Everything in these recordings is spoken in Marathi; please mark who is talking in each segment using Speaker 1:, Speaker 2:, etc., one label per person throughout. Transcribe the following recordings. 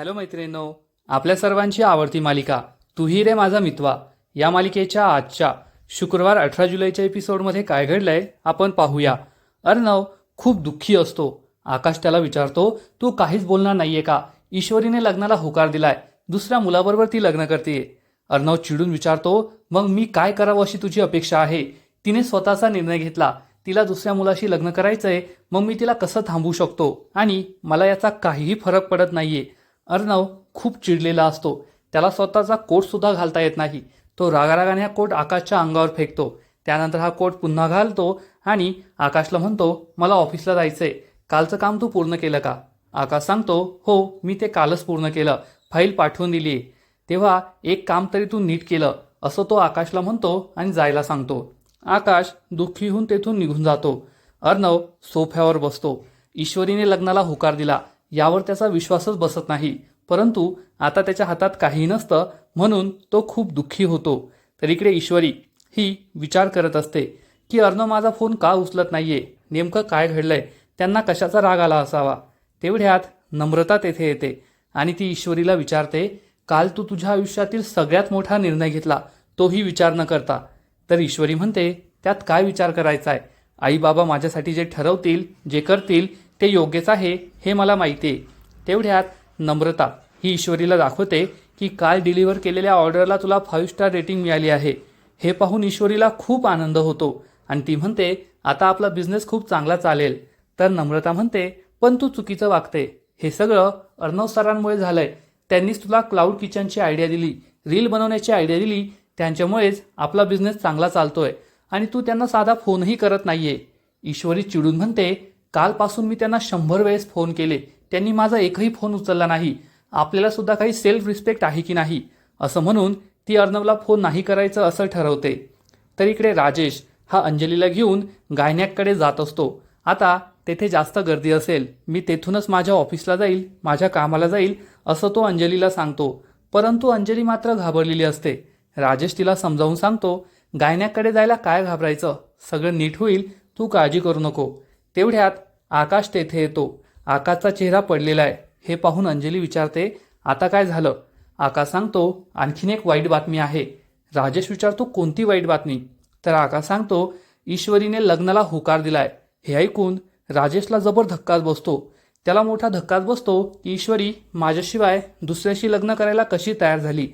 Speaker 1: हॅलो मैत्रिणींनो आपल्या सर्वांची आवडती मालिका तुही रे माझा मितवा या मालिकेच्या आजच्या शुक्रवार अठरा जुलैच्या एपिसोडमध्ये काय घडलंय आपण पाहूया. अर्णव खूप दुःखी असतो. आकाश त्याला विचारतो तू काहीच बोलणार नाहीये का? ईश्वरीने लग्नाला होकार दिलाय. दुसऱ्या मुलाबरोबर ती लग्न करते. अर्णव चिडून विचारतो मग मी काय करावं अशी तुझी अपेक्षा आहे? तिने स्वतःचा निर्णय घेतला. तिला दुसऱ्या मुलाशी लग्न करायचंय. मग मी तिला कसं थांबवू शकतो? आणि मला याचा काहीही फरक पडत नाहीये. अर्णव खूप चिडलेला असतो. त्याला स्वतःचा कोटसुद्धा घालता येत नाही. तो रागारागाने हा कोट आकाशच्या अंगावर फेकतो. त्यानंतर हा कोट पुन्हा घालतो आणि आकाशला म्हणतो मला ऑफिसला जायचंय. कालचं काम तू पूर्ण केलं का? आकाश सांगतो हो मी ते कालच पूर्ण केलं. फाईल पाठवून दिली तेव्हा एक काम तरी तू नीट केलं. असं तो आकाशला म्हणतो आणि जायला सांगतो. आकाश दुःखी होऊन तेथून निघून जातो. अर्णव सोफ्यावर बसतो. ईश्वरीने लग्नाला होकार दिला. यावर त्याचा विश्वासच बसत नाही. परंतु आता त्याच्या हातात काही नसतं म्हणून तो खूप दुःखी होतो. तर इकडे ईश्वरी ही विचार करत असते की अर्णव माझा फोन का उचलत नाहीये? नेमकं काय घडलंय? त्यांना कशाचा राग आला असावा? तेवढ्यात नम्रता तेथे येते आणि ती ईश्वरीला विचारते काल तू तुझ्या आयुष्यातील सगळ्यात मोठा निर्णय घेतला तोही विचार न करता? तर ईश्वरी म्हणते त्यात काय विचार करायचा आहे आई बाबा माझ्यासाठी जे ठरवतील जे करतील ते योग्यच आहे हे मला माहिती आहे तेवढ्यात नम्रता ही ईश्वरीला दाखवते की काल डिलिव्हर केलेल्या ऑर्डरला तुला फाईव्ह स्टार रेटिंग मिळाली आहे. हे पाहून ईश्वरीला खूप आनंद होतो आणि ती म्हणते आता आपला बिझनेस खूप चांगला चालेल. तर नम्रता म्हणते पण तू चुकीचं वागते. हे सगळं अर्णव सरांमुळे झालंय. त्यांनीच तुला क्लाउड किचनची आयडिया दिली रील बनवण्याची आयडिया दिली. त्यांच्यामुळेच आपला बिझनेस चांगला चालतोय आणि तू त्यांना साधा फोनही करत नाहीये. ईश्वरी चिडून म्हणते कालपासून मी त्यांना शंभर वेळेस फोन केले. त्यांनी माझा एकही फोन उचलला नाही. आपल्याला सुद्धा काही सेल्फ रिस्पेक्ट आहे की नाही? असं म्हणून ती अर्णवला फोन नाही करायचं असं ठरवते. तर इकडे राजेश हा अंजलीला घेऊन गायन्याकडे जात असतो. आता तेथे जास्त गर्दी असेल. मी तेथूनच माझ्या ऑफिसला जाईल माझ्या कामाला जाईल असं तो अंजलीला सांगतो. परंतु अंजली मात्र घाबरलेली असते. राजेश तिला समजावून सांगतो गायन्याकडे जायला काय घाबरायचं? सगळं नीट होईल. तू काळजी करू नको. तेवढ्यात आकाश तेथे येतो. आकाशचा चेहरा पडलेला आहे. हे पाहून अंजली विचारते आता काय झालं? आकाश सांगतो आणखीन एक वाईट बातमी आहे. राजेश विचारतो कोणती वाईट बातमी? तर आकाश सांगतो ईश्वरीने लग्नाला होकार दिलाय. हे ऐकून राजेशला जबर धक्काच बसतो. त्याला मोठा धक्काच बसतो की ईश्वरी माझ्याशिवाय दुसऱ्याशी लग्न करायला कशी तयार झाली?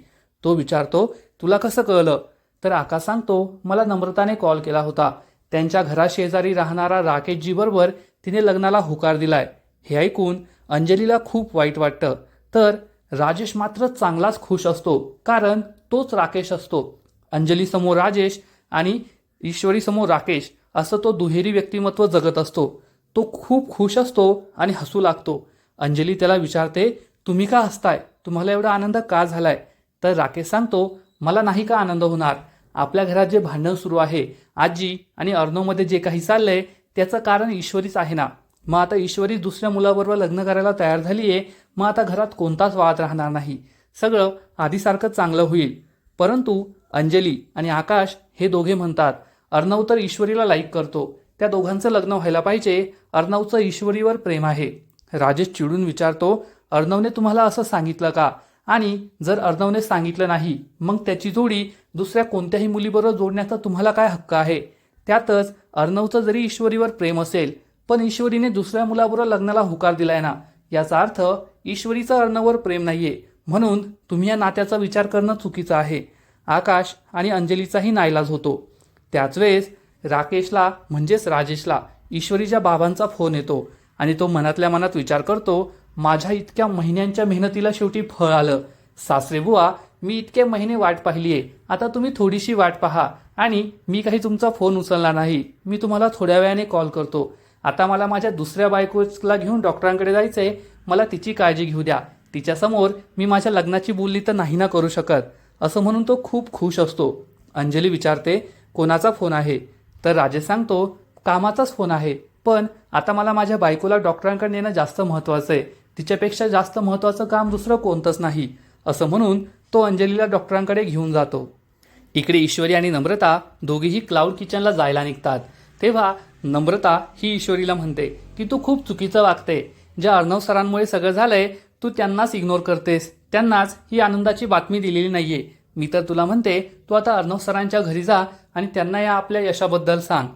Speaker 1: तो विचारतो तुला कसं कळलं? तर आकाश सांगतो मला नम्रताने कॉल केला होता. त्यांच्या घराशेजारी राहणारा राकेशजीबरोबर तिने लग्नाला होकार दिलाय. हे ऐकून अंजलीला खूप वाईट वाटतं. तर राजेश मात्र चांगलाच खुश असतो कारण तोच राकेश असतो. अंजली समोर राजेश आणि ईश्वरी समोर राकेश असं तो दुहेरी व्यक्तिमत्व जगत असतो. तो खूप खुश असतो आणि हसू लागतो. अंजली त्याला विचारते तुम्ही का हसताय? तुम्हाला एवढा आनंद का झालाय? तर राकेश सांगतो मला नाही का आनंद होणार? आपल्या घरात जे भांडण सुरू आहे आजी आणि अर्णवमध्ये जे काही चाललंय त्याचं कारण ईश्वरीच आहे ना? मग आता ईश्वरी दुसऱ्या मुलाबरोबर लग्न करायला तयार झाली आहे मग आता घरात कोणताच वाद राहणार नाही. सगळं आधीसारखं चांगलं होईल. परंतु अंजली आणि आकाश हे दोघे म्हणतात अर्णव तर ईश्वरीला लाईक करतो. त्या दोघांचं लग्न व्हायला पाहिजे. अर्णवचं ईश्वरीवर प्रेम आहे. राजेश चिडून विचारतो अर्णवने तुम्हाला असं सांगितलं का? आणि जर अर्णवने सांगितलं नाही मग त्याची जोडी दुसऱ्या कोणत्याही मुलीबरोबर जोडण्याचा तुम्हाला काय हक्क आहे? त्यातच अर्णवचं जरी ईश्वरीवर प्रेम असेल पण ईश्वरीने दुसऱ्या मुलाबरोबर लग्नाला होकार दिलाय ना? याचा अर्थ ईश्वरीचं अर्णववर प्रेम नाहीये. म्हणून तुम्ही या नात्याचा विचार करणं चुकीचं आहे. आकाश आणि अंजलीचाही नाईलाज होतो. त्याच वेळेस राकेशला म्हणजेच राजेशला ईश्वरीच्या बाबांचा फोन येतो आणि तो मनातल्या मनात विचार करतो माझ्या इतक्या महिन्यांच्या मेहनतीला शेवटी फळ आलं. सासरे बुवा मी इतके महिने वाट पाहिली आहे. आता तुम्ही थोडीशी वाट पहा. आणि मी काही तुमचा फोन उचलला नाही. मी तुम्हाला थोड्या वेळाने कॉल करतो. आता मला माझ्या दुसऱ्या बायकोला घेऊन डॉक्टरांकडे जायचंय. मला तिची काळजी घेऊ द्या. तिच्यासमोर मी माझ्या लग्नाची बोलली तर नाही ना करू शकत. असं म्हणून तो खूप खुश असतो. अंजली विचारते कोणाचा फोन आहे? तर राजेश सांगतो कामाचाच फोन आहे. पण आता मला माझ्या बायकोला डॉक्टरांकडे नेणं जास्त महत्त्वाचं आहे. तिच्यापेक्षा जास्त महत्त्वाचं काम दुसरं कोणतंच नाही. असं म्हणून तो अंजलीला डॉक्टरांकडे घेऊन जातो. इकडे ईश्वरी आणि नम्रता दोघीही क्लाउड किचनला जायला निघतात. तेव्हा नम्रता ही ईश्वरीला म्हणते की तू खूप चुकीचं वागते. ज्या अर्णव सरांमुळे सगळं झालंय तू त्यांनाच इग्नोर करतेस. त्यांनाच ही आनंदाची बातमी दिलेली नाहीये. मी तर तुला म्हणते तू आता अर्णव सरांच्या घरी जा आणि त्यांना या आपल्या यशाबद्दल सांग.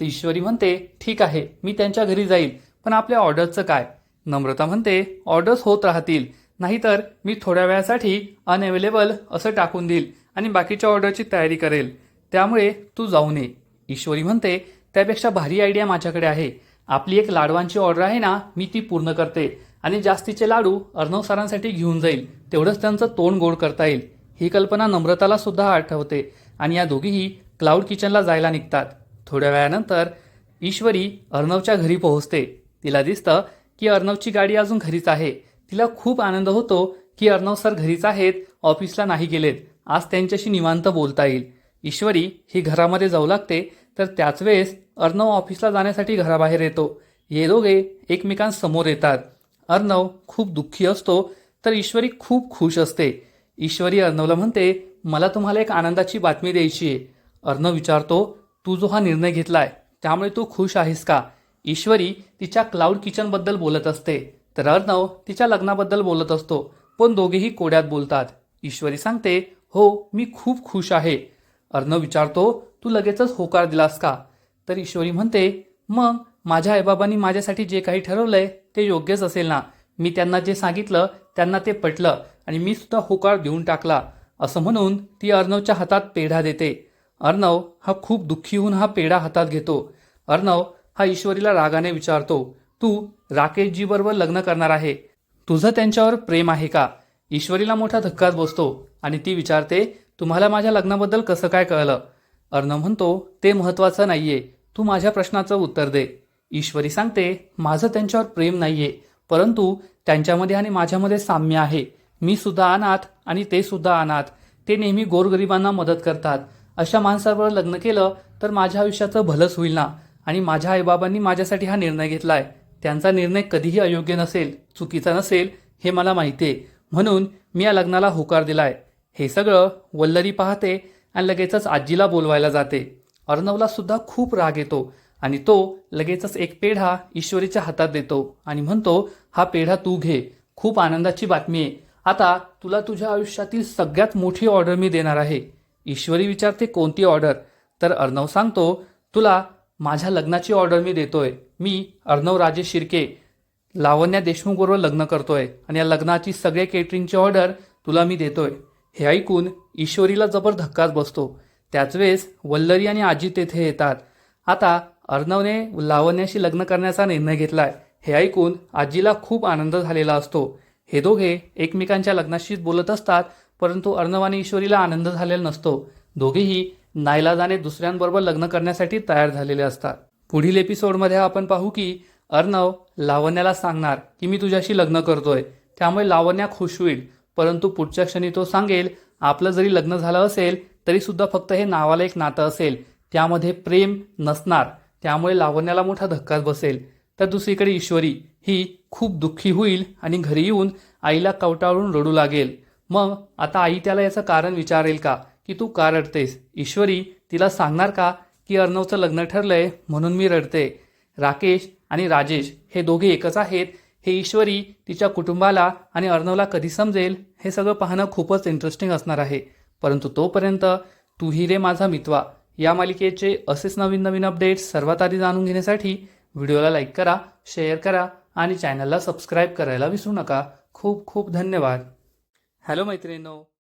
Speaker 1: तर ईश्वरी म्हणते ठीक आहे मी त्यांच्या घरी जाईल पण आपल्या ऑर्डरचं काय? नम्रता म्हणते ऑर्डर्स होत राहतील. नाहीतर मी थोड्या वेळासाठी अनअवेलेबल असं टाकून देईल आणि बाकीच्या ऑर्डरची तयारी करेल. त्यामुळे तू जाऊ नये. ईश्वरी म्हणते त्यापेक्षा भारी आयडिया माझ्याकडे आहे. आपली एक लाडवांची ऑर्डर आहे ना मी ती पूर्ण करते आणि जास्तीचे लाडू अर्णव सरांसाठी घेऊन जाईल. तेवढंच त्यांचं तोंड गोड करता येईल. ही कल्पना नम्रताला सुद्धा आठवते आणि या दोघीही क्लाउड किचनला जायला निघतात. थोड्या वेळानंतर ईश्वरी अर्णवच्या घरी पोहोचते. तिला दिसतं की अर्णवची गाडी अजून घरीच आहे. तिला खूप आनंद होतो की अर्णव सर घरीच आहेत ऑफिसला नाही गेलेत. आज त्यांच्याशी निवांत बोलता येईल. ईश्वरी ही घरामध्ये जाऊ लागते तर त्याच वेळेस अर्णव ऑफिसला जाण्यासाठी घराबाहेर येतो. हे दोघे एकमेकांसमोर येतात. अर्णव खूप दुःखी असतो तर ईश्वरी खूप खुश असते. ईश्वरी अर्णवला म्हणते मला तुम्हाला एक आनंदाची बातमी द्यायची आहे. अर्णव विचारतो तू जो हा निर्णय घेतलाय त्यामुळे तू खुश आहेस का? ईश्वरी तिच्या क्लाउड किचनबद्दल बोलत असते. तर अर्णव तिच्या लग्नाबद्दल बोलत असतो पण दोघेही कोड्यात बोलतात. ईश्वरी सांगते हो मी खूप खुश आहे. अर्णव विचारतो तू लगेचच होकार दिलास का? तर ईश्वरी म्हणते मग माझ्या आईबाबांनी माझ्यासाठी जे काही ठरवलंय ते योग्यच असेल ना? मी त्यांना जे सांगितलं त्यांना ते पटलं आणि मी सुद्धा होकार देऊन टाकला. असं म्हणून ती अर्णवच्या हातात पेढा देते. अर्णव हा खूप दुःखी होऊन हा पेढा हातात घेतो. अर्णव हा ईश्वरीला रागाने विचारतो तू राकेशजी बरोबर लग्न करणार आहे. तुझं त्यांच्यावर प्रेम आहे का? ईश्वरीला मोठा धक्काच बसतो आणि ती विचारते तुम्हाला माझ्या लग्नाबद्दल कसं काय कळलं? अर्णव म्हणतो ते महत्वाचं नाहीये. तू माझ्या प्रश्नाचं उत्तर दे. ईश्वरी सांगते माझं त्यांच्यावर प्रेम नाहीये परंतु त्यांच्यामध्ये आणि माझ्यामध्ये साम्य आहे. मी सुद्धा अनाथ आणि ते सुद्धा अनाथ. ते नेहमी गोरगरिबांना मदत करतात. अशा माणसाबरोबर लग्न केलं तर माझ्या आयुष्याचं भलंच होईल ना? आणि माझ्या आईबाबांनी माझ्यासाठी हा निर्णय घेतलाय. त्यांचा निर्णय कधीही अयोग्य नसेल चुकीचा नसेल हे मला माहिती आहे म्हणून मी या लग्नाला होकार दिलाय. हे सगळं वल्लरी पाहते आणि लगेचच आजीला बोलवायला जाते. अर्णवला सुद्धा खूप राग येतो आणि तो लगेचच एक पेढा ईश्वरीच्या हातात देतो आणि म्हणतो हा पेढा तू घे. खूप आनंदाची बातमी आहे. आता तुला तुझ्या आयुष्यातील सगळ्यात मोठी ऑर्डर मी देणार आहे. ईश्वरी विचारते कोणती ऑर्डर? तर अर्णव सांगतो तुला माझ्या लग्नाची ऑर्डर मी देतोय. मी अर्णव राजेश शिर्के लावण्या देशमुखबरोबर लग्न करतोय आणि या लग्नाची सगळे केटरिंगची ऑर्डर तुला मी देतोय. हे ऐकून ईश्वरीला जबर धक्काच बसतो. त्याच वेळेस वल्लरी आणि आजी तेथे येतात. आता अर्णवने लावण्याशी लग्न करण्याचा निर्णय घेतलाय. हे ऐकून आजीला खूप आनंद झालेला असतो. हे दोघे एकमेकांच्या लग्नाशीच बोलत असतात परंतु अर्णव आणि ईश्वरीला आनंद झालेला नसतो. दोघेही नाईलाजाने दुसऱ्यांबरोबर लग्न करण्यासाठी तयार झालेले असतात. पुढील एपिसोडमध्ये आपण पाहू की अर्णव लावण्याला सांगणार की मी तुझ्याशी लग्न करतोय. त्यामुळे लावण्या खुश होईल. परंतु पुढच्या क्षणी तो सांगेल आपलं जरी लग्न झालं असेल तरी सुद्धा फक्त हे नावाला एक नातं असेल. त्यामध्ये प्रेम नसणार. त्यामुळे लावण्याला मोठा धक्काच बसेल. तर दुसरीकडे ईश्वरी. ही खूप दुःखी होईल आणि घरी येऊन आईला कवटाळून रडू लागेल. मग आता आई त्याला याचं कारण विचारेल का? की तू का रडतेस? ईश्वरी तिला सांगणार का की अर्णवचं लग्न ठरलंय म्हणून मी रडते? राकेश आणि राजेश हे दोघे एकच आहेत. हे ईश्वरी तिच्या कुटुंबाला आणि अर्णवला कधी समजेल हे सगळं पाहणं खूपच इंटरेस्टिंग असणार आहे. परंतु तोपर्यंत तू ही रे माझा मितवा. या मालिकेचे असेच नवीन नवीन अपडेट्स सर्वात आधी जाणून घेण्यासाठी व्हिडिओला लाईक करा शेअर करा आणि चॅनलला सबस्क्राईब करायला विसरू नका. खूप खूप धन्यवाद. हॅलो मैत्रिणींनो.